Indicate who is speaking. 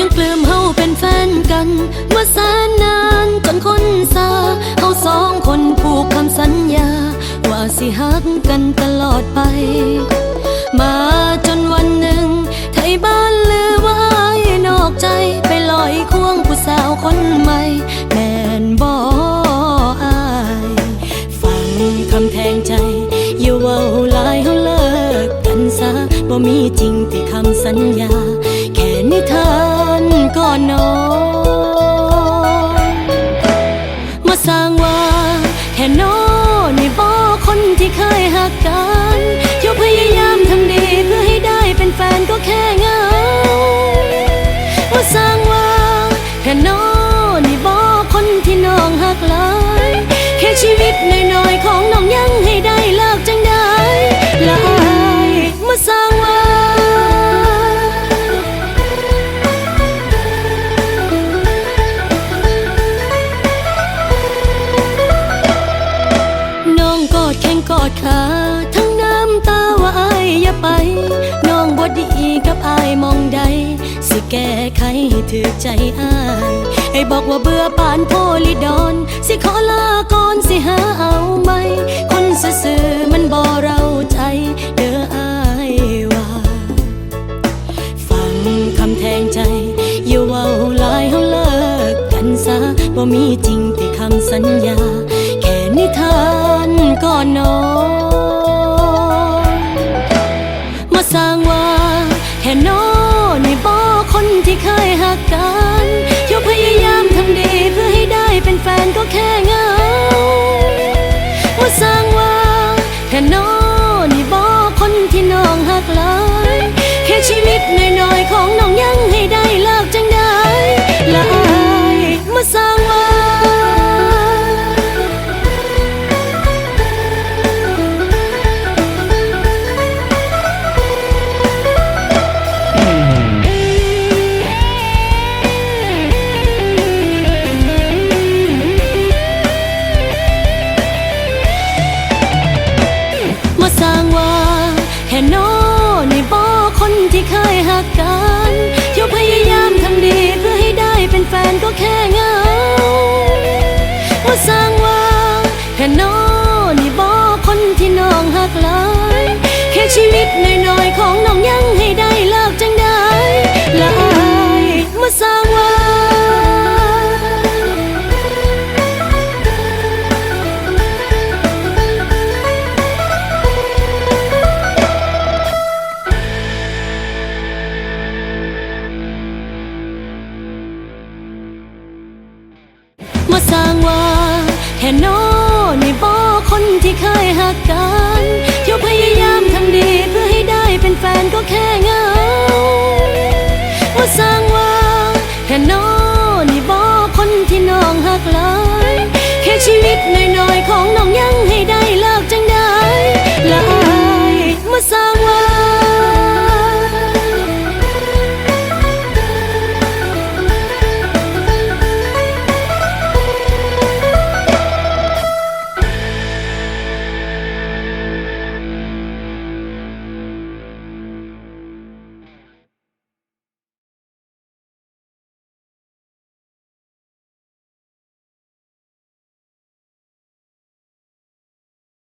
Speaker 1: ยังปลื้มเฮาเป็นแฟนกันมาแสนนานจนคนซาเฮาสองคนผูกคำสัญญา ว่าสิฮักกันตลอดไป มาจนวันหนึ่ง ไทยบ้านลือว่านอกใจไปลอยควงผู้สาวคนใหม่ แม่นบอายฟังคำแทงใจ อย่าว้าลายเฮาเลิกกันซะบ่มีจริงที่คำสัญญา ก่อนนอนมาสร้างว่าแค่นอนี่บอคนที่เคยหักกันยกพยายามทำดีเพื่อให้ได้เป็นแฟนก็แค่เงามาสร้างว่าแค่นอนี่บอคนที่น้องหักหลายแค่ชีวิตน้อย สิแก้ไขให้ถือใจอ้ายให้บอกว่าเบื่อปานโพลิดอน สิขอลาก่อนสิหาเอาไหม คนซื่อมันบ่เราใจเด้ออ้ายว่า ฟังคำแทงใจ อย่าเว้าลายเฮาเลิกกันซะบ่มีจริงที่คำสัญญา แค่นิทานก่อนนอน ย ยหักกันยวพยายามทำดีเพื่อให้ได้เป็นแฟนก็แค่เงาว่าสร้างว่าแค่นอนี่บอคนที่น้อง แค่นอนี่บอคนที่เคยหักกันยวพยายามทำดีเพื่อให้ได้เป็นแฟนก็แค่เงาว่าสร้างว่าแค่นอนี่บอคนที่น้องหักหลายแค่ชีวิตน้อยๆของน้องยังให้